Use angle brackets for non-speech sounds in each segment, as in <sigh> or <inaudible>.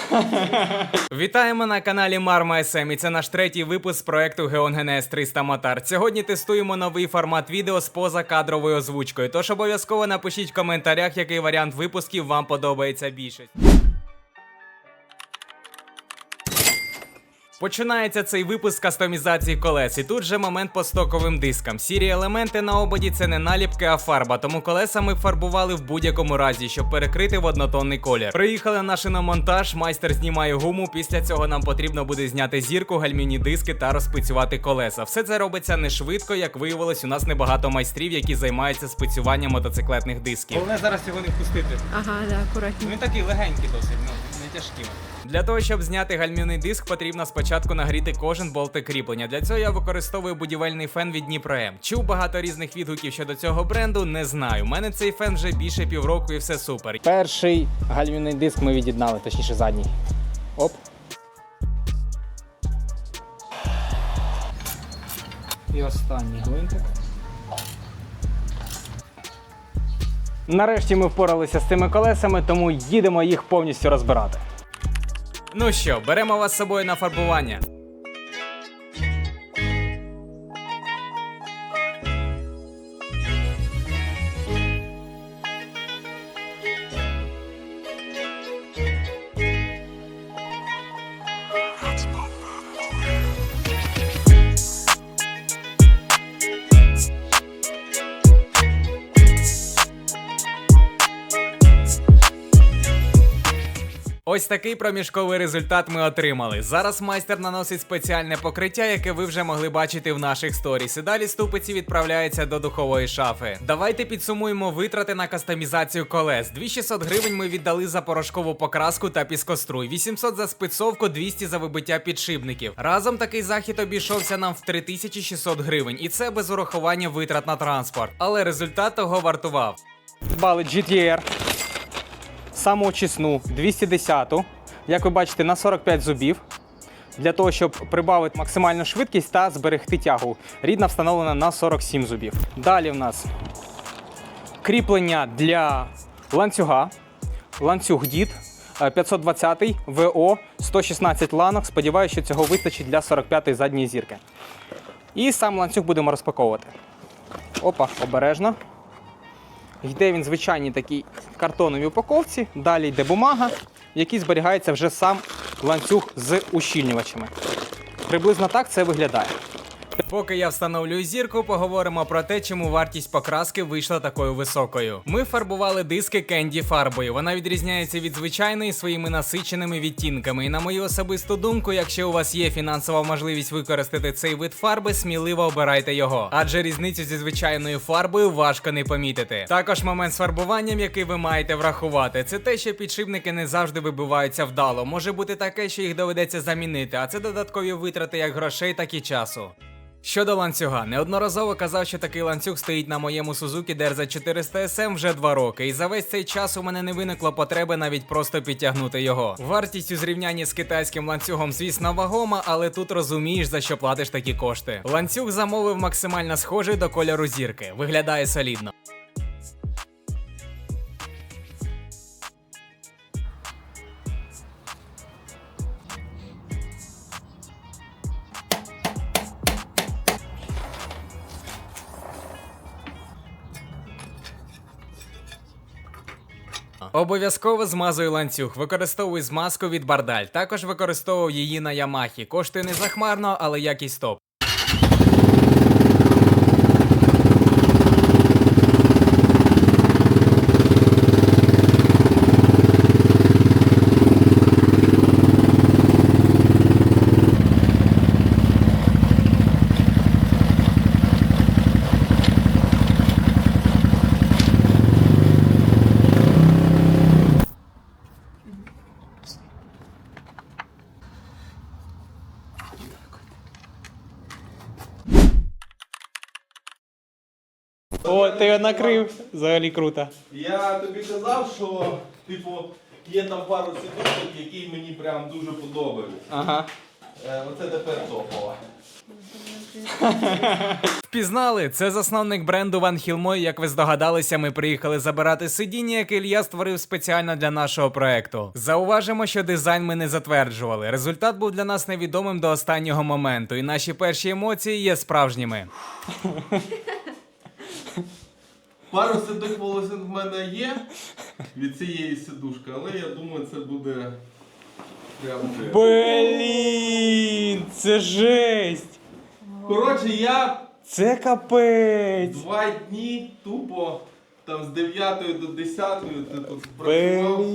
<laughs> Вітаємо на каналі Марма СМ і це наш третій випуск проекту GeonGenes 300 Мотар. Сьогодні тестуємо новий формат відео з позакадровою озвучкою. Тож обов'язково напишіть в коментарях, який варіант випусків вам подобається більше. Починається цей випуск з кастомізації колес, і тут же момент по стоковим дискам. Сірі елементи на ободі це не наліпки, а фарба, тому колеса ми фарбували в будь-якому разі, щоб перекрити в однотонний колір. Приїхали наші на шиномонтаж, майстер знімає гуму. Після цього нам потрібно буде зняти зірку, гальмівні диски та розпицювати колеса. Все це робиться не швидко, як виявилось, у нас небагато майстрів, які займаються спецюванням мотоциклетних дисків. Головне зараз його не впустити. Ага, да, акуратні. Він такий легенький досить, ну не тяжкий. Для того, щоб зняти гальмівний диск, потрібно спочатку нагріти кожен болтик кріплення. Для цього я використовую будівельний фен від Дніпро М. Чув багато різних відгуків щодо цього бренду, не знаю. У мене цей фен вже більше півроку і все супер. Перший гальмівний диск ми від'єднали, точніше задній. Оп. І останній гвинтик. Нарешті ми впоралися з цими колесами, тому їдемо їх повністю розбирати. Ну що, беремо вас з собою на фарбування. Ось такий проміжковий результат ми отримали. Зараз майстер наносить спеціальне покриття, яке ви вже могли бачити в наших сторіс. І далі ступиці відправляються до духової шафи. Давайте підсумуємо витрати на кастомізацію колес. 2600 гривень ми віддали за порошкову покраску та піскоструй, 800 за спецовку, 200 за вибиття підшипників. Разом такий захід обійшовся нам в 3600 гривень, і це без урахування витрат на транспорт. Але результат того вартував. Бали GTR самоочисну 210, як ви бачите, на 45 зубів. Для того, щоб прибавити максимальну швидкість та зберегти тягу. Рідна встановлена на 47 зубів. Далі в нас кріплення для ланцюга. Ланцюг дід 520 ВО 116 ланок. Сподіваюся, що цього вистачить для 45-ї задньої зірки. І сам ланцюг будемо розпаковувати. Опа, обережно. Йде він в звичайній такій картоновій упаковці. Далі йде бумага, в якій зберігається вже сам ланцюг з ущільнювачами. Приблизно так це виглядає. Поки я встановлюю зірку, поговоримо про те, чому вартість покраски вийшла такою високою. Ми фарбували диски кенді фарбою. Вона відрізняється від звичайної своїми насиченими відтінками. І на мою особисту думку, якщо у вас є фінансова можливість використати цей вид фарби, сміливо обирайте його. Адже різницю зі звичайною фарбою важко не помітити. Також момент з фарбуванням, який ви маєте врахувати, це те, що підшипники не завжди вибиваються вдало. Може бути таке, що їх доведеться замінити, а це додаткові витрати як грошей, так і часу. Щодо ланцюга, неодноразово казав, що такий ланцюг стоїть на моєму Suzuki DRZ 400 SM вже два роки, і за весь цей час у мене не виникло потреби навіть просто підтягнути його. Вартість у зрівнянні з китайським ланцюгом, звісно, вагома, але тут розумієш, за що платиш такі кошти. Ланцюг замовив максимально схожий до кольору зірки. Виглядає солідно. Обов'язково змазую ланцюг. Використовую змазку від Бардаль. Також використовував її на Ямахі. Коштує не захмарно, але якість топ. О, ти накрив. Взагалі круто. Я тобі казав, що типу, є там пару сидушок, які мені прям дуже подобаються. Ага. Е, оце тепер топова. Впізнали? Це засновник бренду Ван Хілмой. Як ви здогадалися, ми приїхали забирати сидіння, яке Ілья створив спеціально для нашого проекту. Зауважимо, що дизайн ми не затверджували. Результат був для нас невідомим до останнього моменту, і наші перші емоції є справжніми. <laughs> Пару сидих волосин в мене є від цієї сидушки, але я думаю, це буде прям. Блін, це жесть! Коротше, я Це капець! два дні тупо там з 9 до 10 ти тут працював.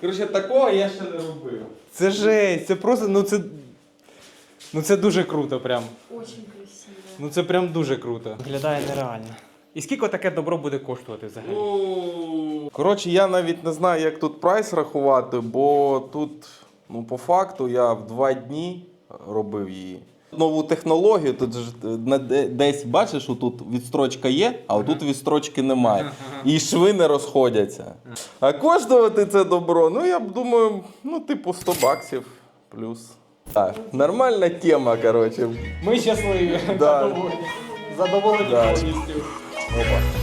Коротше, такого я ще не робив. Це жесть, це просто, ну це. Ну це дуже круто, прям. Очень красиво. Ну це прям дуже круто. Виглядає нереально. І скільки таке добро буде коштувати взагалі? Коротше, я навіть не знаю, як тут прайс рахувати, бо тут, ну, по факту, я в два дні робив її. Нову технологію, тут ж е, на де- десь бачиш, тут відстрочка є, а отут відстрочки немає. І шви не розходяться. А коштувати це добро, ну я б думаю, ну, типу 100 баксів плюс. Так, нормальна тема, коротше. Ми щасливі, Да. задоволені. Задоволені Да. повністю. Опа.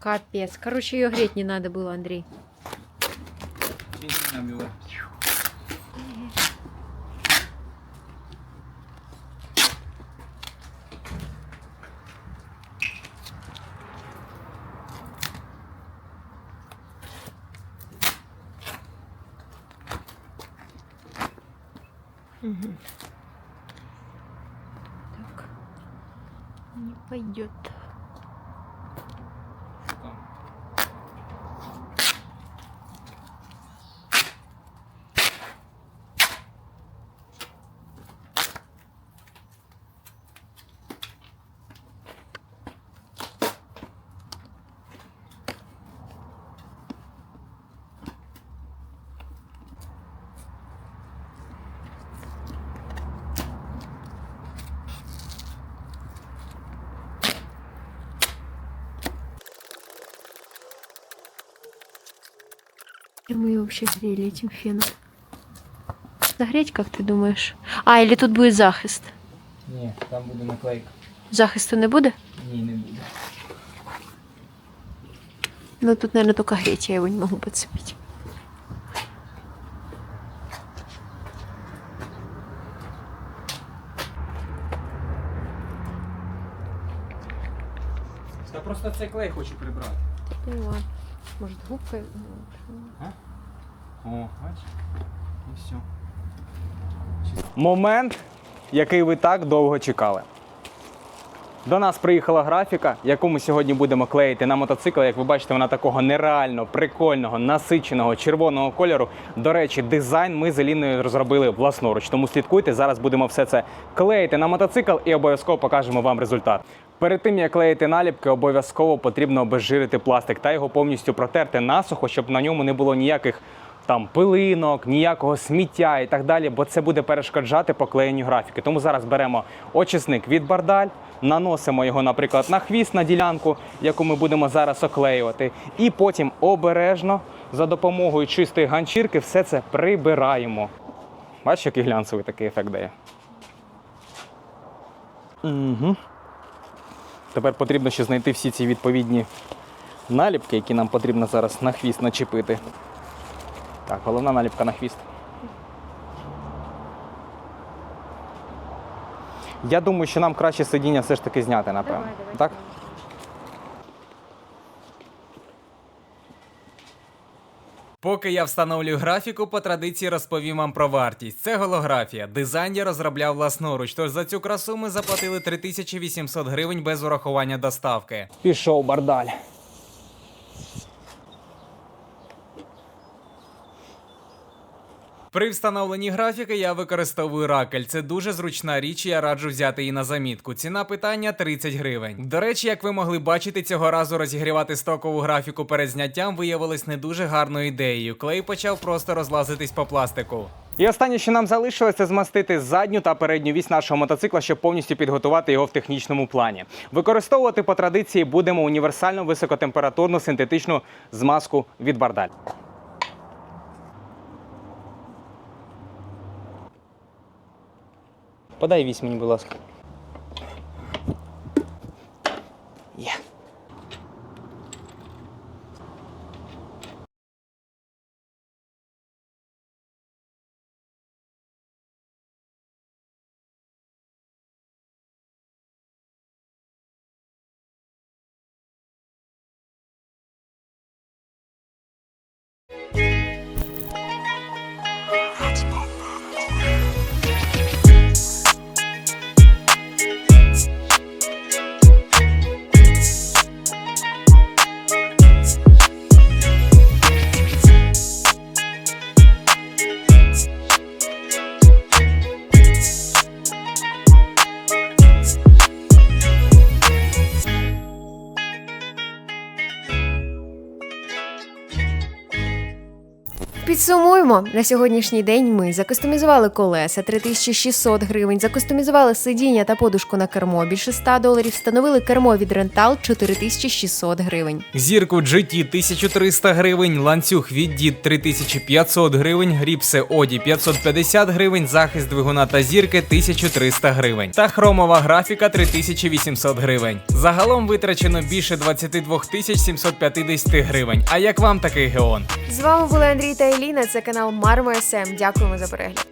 Капец. Короче, ее греть не надо было, Андрей. Мгм. Так. Не пойдет. мы ее вообще грели этим феном. Загреть, как ты думаешь? А, или тут будет захист? Ні, там буде наклейка. Захисту не буде? Ні, не буде. Ну тут, наверное, только греть, я его не могу подцепить. Та просто цей клей хочу прибрати. Ну и ладно. Может, губкой? О, бачиш? І все. Момент, який ви так довго чекали. До нас приїхала графіка, яку ми сьогодні будемо клеїти на мотоцикл. Як ви бачите, вона такого нереально прикольного, насиченого червоного кольору. До речі, дизайн ми з Еліною розробили власноруч. Тому слідкуйте. Зараз будемо все це клеїти на мотоцикл і обов'язково покажемо вам результат. Перед тим як клеїти наліпки, обов'язково потрібно обезжирити пластик та його повністю протерти насухо, щоб на ньому не було ніяких там пилинок, ніякого сміття і так далі, бо це буде перешкоджати поклеєнню графіки. Тому зараз беремо очисник від бардаль, наносимо його, наприклад, на хвіст на ділянку, яку ми будемо зараз оклеювати, і потім обережно за допомогою чистої ганчірки все це прибираємо. Бачиш, який глянцевий такий ефект дає. Угу. Тепер потрібно ще знайти всі ці відповідні наліпки, які нам потрібно зараз на хвіст начепити. Так, головна наліпка на хвіст. Я думаю, що нам краще сидіння все ж таки зняти, напевно. Давай, давай, так? Поки я встановлюю графіку, по традиції розповім вам про вартість. Це голографія. Дизайн я розробляв власноруч, тож за цю красу ми заплатили 3800 гривень без урахування доставки. Пішов бардаль. При встановленні графіки я використовую Rakel. Це дуже зручна річ, і я раджу взяти її на замітку. Ціна питання 30 гривень. До речі, як ви могли бачити, цього разу розігрівати стокову графіку перед зняттям виявилось не дуже гарною ідеєю. Клей почав просто розлазитись по пластику. І останнє, що нам залишилось, це змастити задню та передню вісь нашого мотоцикла, щоб повністю підготувати його в технічному плані. Використовувати по традиції будемо універсальну високотемпературну синтетичну змазку від Бардаль. Подай вісь мені, будь ласка. Підсумуємо на сьогоднішній день. Ми закустомізували колеса 3600 гривень, закустомізували сидіння та подушку на кермо більше 100 доларів, встановили кермо від рентал 4600 гривень. Зірку GT 1300 гривень, ланцюг від дід 3500 гривень, гріпси Оді 550 гривень, захист двигуна та зірки 1300 гривень. Та хромова графіка 3800 гривень. Загалом витрачено більше 22 750 гривень. А як вам такий геон? З вами були Андрій та Еліна. Це канал Мармо СМ. Дякуємо за перегляд.